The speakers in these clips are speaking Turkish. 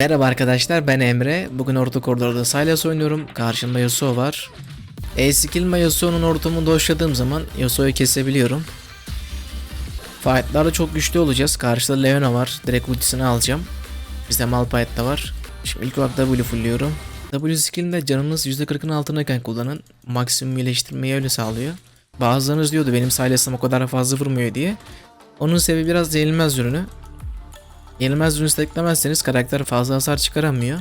Merhaba arkadaşlar ben Emre. Bugün orta koridorda Sylas oynuyorum. Karşımda Yasuo var. E-skill ve Yasuo'nun ortamında hoşladığım zaman Yasuo'yu kesebiliyorum. Fight'larda çok güçlü olacağız. Karşıda Leona var. Direkt ultisini alacağım. Bizde Malphite de var. Şimdi ilk olarak W fullliyorum. W skill'inde canınız %40'ın altındayken kullanın. Maksimum iyileştirmeyi öyle sağlıyor. Bazılarınız diyordu benim Sylas'ım o kadar fazla vurmuyor diye. Onun sebebi biraz yenilmez ürünü. Yenilmez ürünü eklemezseniz karakter fazla hasar çıkaramıyor.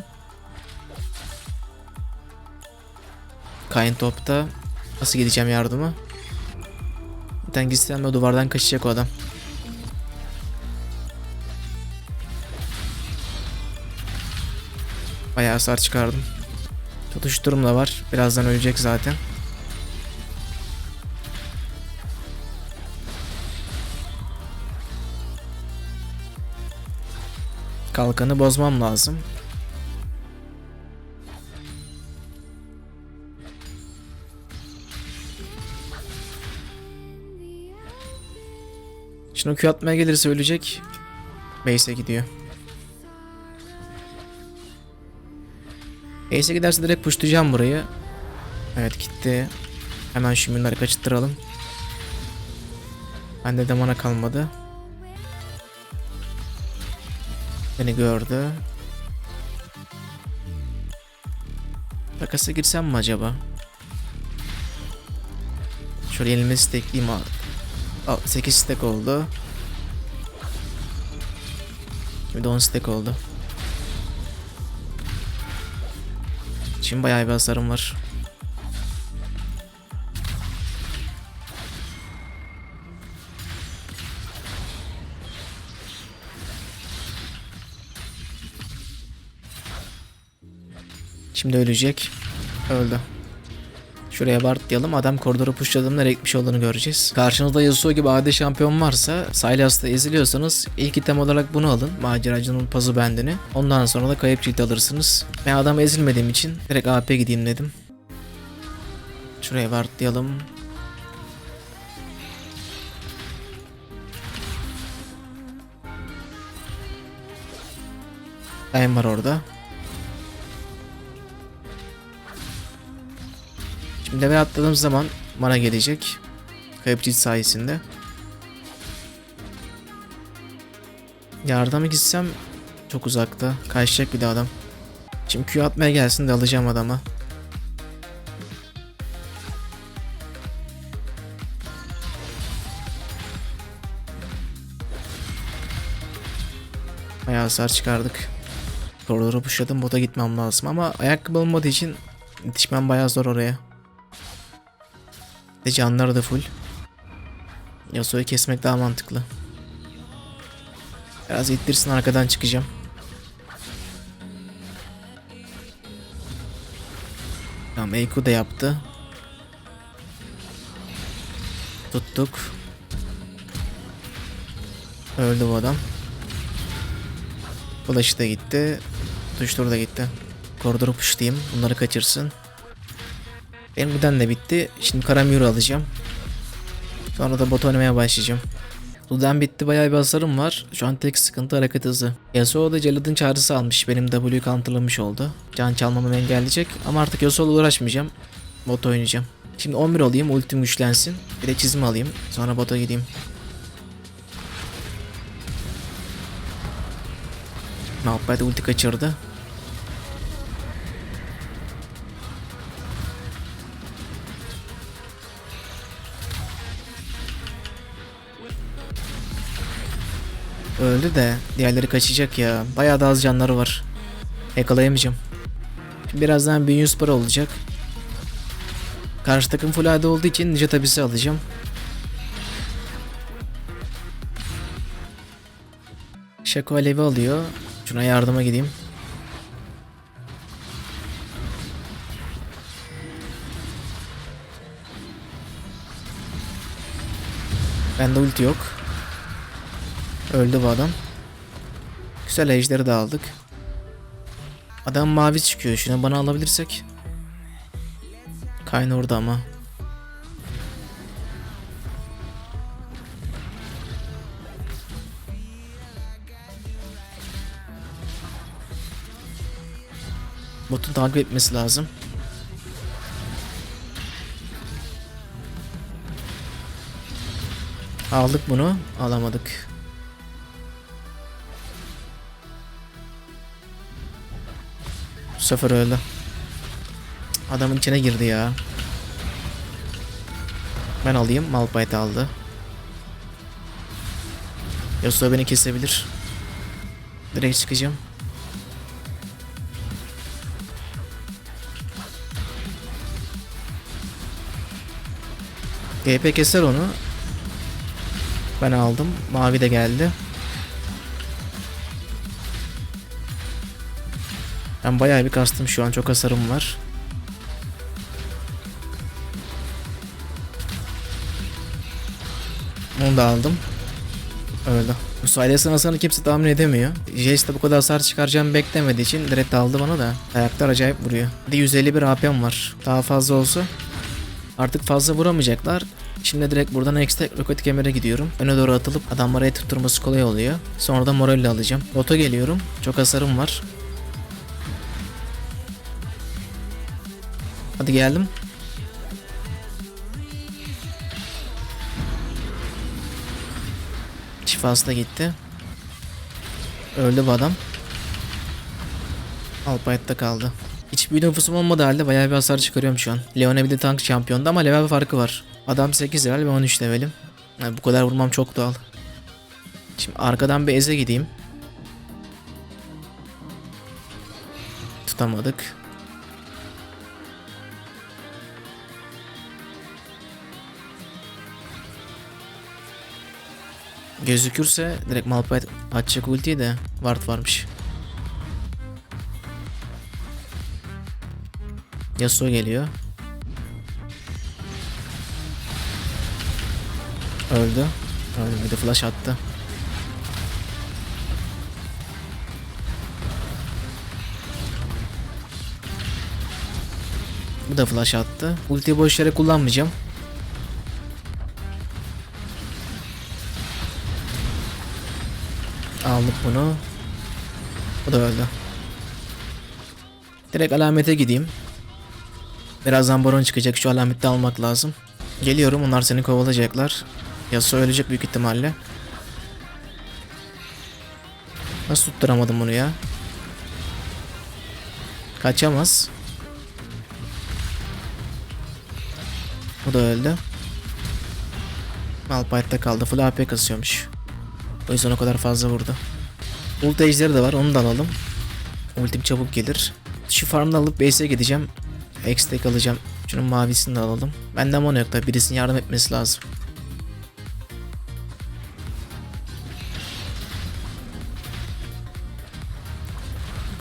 Kayn topta nasıl gideceğim yardıma? Gitsem o duvardan kaçacak o adam. Bayağı hasar çıkardım. Tutuşturum da var. Birazdan ölecek zaten. Kalkanı bozmam lazım. Şimdi Q atmaya gelirse ölecek. Base'e gidiyor. Base'e giderse direkt pushlayacağım burayı. Evet gitti. Hemen şu minları kaçırttıralım. Bende de mana kalmadı. Beni gördü. Takasa girsem mi acaba? Şöyle abi. Al, 8 stack oldu. Şimdi 10 stack oldu. Şimdi bayağı bir hasarım var. Şimdi ölecek. Öldü. Şuraya bartlayalım. Adam koridoru pushladığımda nereye olduğunu göreceğiz. Karşınızda Yasuo gibi AD şampiyon varsa Sylas'ta eziliyorsanız ilk item olarak bunu alın. Maceracının pazı bendini. Ondan sonra da kayıp cilt alırsınız. Ben adam ezilmediğim için direkt AP gideyim dedim. Şuraya bartlayalım. Time var orada. Şimdi level atladığım zaman mana gelecek. Kayıp sayesinde. Yardıma gitsem çok uzakta. Kaçacak bir de adam. Şimdi Q atmaya gelsin de alacağım adama. Bayağı hasar çıkardık. Koridoru pushladım bota gitmem lazım ama ayakkabı olmadığı için yetişmem bayağı zor oraya. Ve canları da full. Yasuo'yu kesmek daha mantıklı. Biraz ittirsin arkadan çıkacağım. Tamam Eiko da yaptı. Tuttuk. Öldü bu adam. Flash'ı da gitti. Tuştur da gitti. Koridoru pushlayayım. Bunları kaçırsın. Benim giden de bitti. Şimdi Karamür'ü alacağım. Sonra da bot oynamaya başlayacağım. Ludan bitti bayağı bir hasarım var. Şu an tek sıkıntı hareket hızı. Yasuo da Jalad'ın çağrısı almış. Benim W'yu counterlamış oldu. Can çalmamı engelleyecek. Ama artık Yasuo'la uğraşmayacağım. Bot oynayacağım. Şimdi 11 olayım. Ultim güçlensin. Bir de çizim alayım. Sonra bota gideyim. Malphite ulti kaçırdı. Öldü de diğerleri kaçacak ya. Bayağı da az canları var. Yakalayamayacağım. Şimdi birazdan 1100 para olacak. Karşı takım full AD olduğu için Ninja tabisi alacağım. Şako alevi alıyor. Şuna yardıma gideyim. Bende ulti yok. Öldü bu adam. Güzel ejderi de aldık. Adam mavi çıkıyor. Şunu bana alabilirsek. Kayn orada ama. Botun takip etmesi lazım. Aldık bunu. Alamadık. Sefer öldü. Adamın içine girdi ya. Ben alayım. Malphite aldı. Yasuo beni kesebilir. Direkt çıkacağım. GP keser onu. Ben aldım. Mavi de geldi. Ben bayağı bir kastım şu an. Çok hasarım var. Onu da aldım. Öldü. Bu Silas'ın hasarını kimse tahmin edemiyor. Jace de bu kadar hasar çıkaracağımı beklemediği için direkt aldı bana da. Ayaklar acayip vuruyor. De 151 AP'm var. Daha fazla olsa artık fazla vuramayacaklar. Şimdi direkt buradan ekstra roket kemere gidiyorum. Öne doğru atılıp adamlara et tutturması kolay oluyor. Sonra da moralle alacağım. Bota geliyorum. Çok hasarım var. Hadi geldim. Şifası da gitti. Öldü bu adam. Alpayet'te kaldı. Hiçbir nüfusum olmadığı halde bayağı bir hasar çıkarıyorum şu an. Leona bir de tank şampiyonda ama level farkı var. Adam 8 level ben 13 levelim. Yani bu kadar vurmam çok doğal. Şimdi arkadan bir eze gideyim. Tutamadık. Gözükürse direkt Malphite açacak ultiyi de Ward varmış. Yasuo geliyor. Öldü. Öldü bir de flash attı. Bu da flash attı. Ultiyi boş yere kullanmayacağım. Aldık bunu. Bu da öldü. Direkt alamete gideyim. Birazdan baron çıkacak şu alameti almak lazım. Geliyorum onlar seni kovalayacaklar. Yasuo ölecek büyük ihtimalle. Nasıl tutturamadım bunu ya? Kaçamaz. Bu da öldü. Malphite'de kaldı. Full AP kasıyormuş. O yüzden o kadar fazla vurdu. Ult ejderi de var onu da alalım. Ultim çabuk gelir. Şu farmda alıp base'e gideceğim. X-Tek alacağım. Şunun mavisini de alalım. Bende mono yok da birisinin yardım etmesi lazım.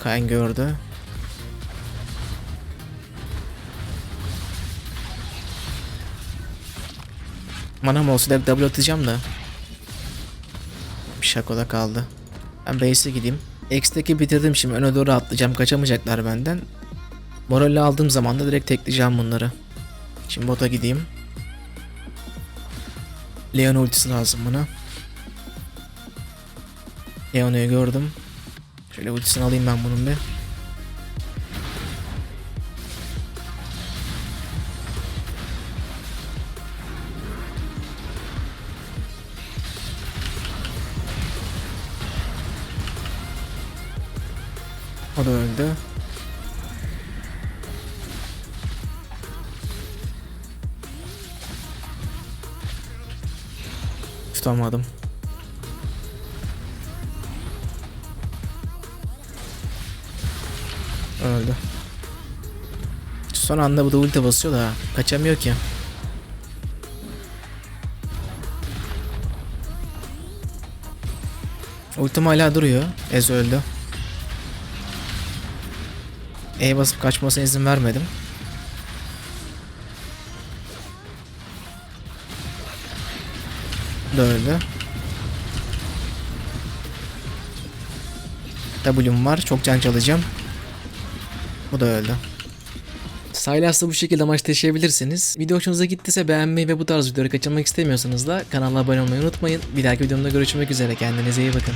Kayn gördü. Manam olsa direkt double atacağım da. Şakoda kaldı. Ben base'e gideyim. X'teki bitirdim şimdi öne doğru atlayacağım. Kaçamayacaklar benden. Morali aldığım zaman da direkt tekleyeceğim bunları. Şimdi bota gideyim. Leon ultisi lazım buna. Leon'u gördüm. Şöyle ultisini alayım ben bunun bir. O da öldü. Tutamadım. Öldü. Son anda bu da ulti basıyor da kaçamıyor ki. Ultim hala duruyor. Ez öldü. E basıp kaçmasına izin vermedim. Öldü. W'm var. Çok can çalacağım. Bu da öldü. Sylas'la bu şekilde maç taşıyabilirsiniz. Video hoşunuza gittiyse beğenmeyi ve bu tarz videoları kaçırmak istemiyorsanız da kanala abone olmayı unutmayın. Bir dahaki videomda görüşmek üzere. Kendinize iyi bakın.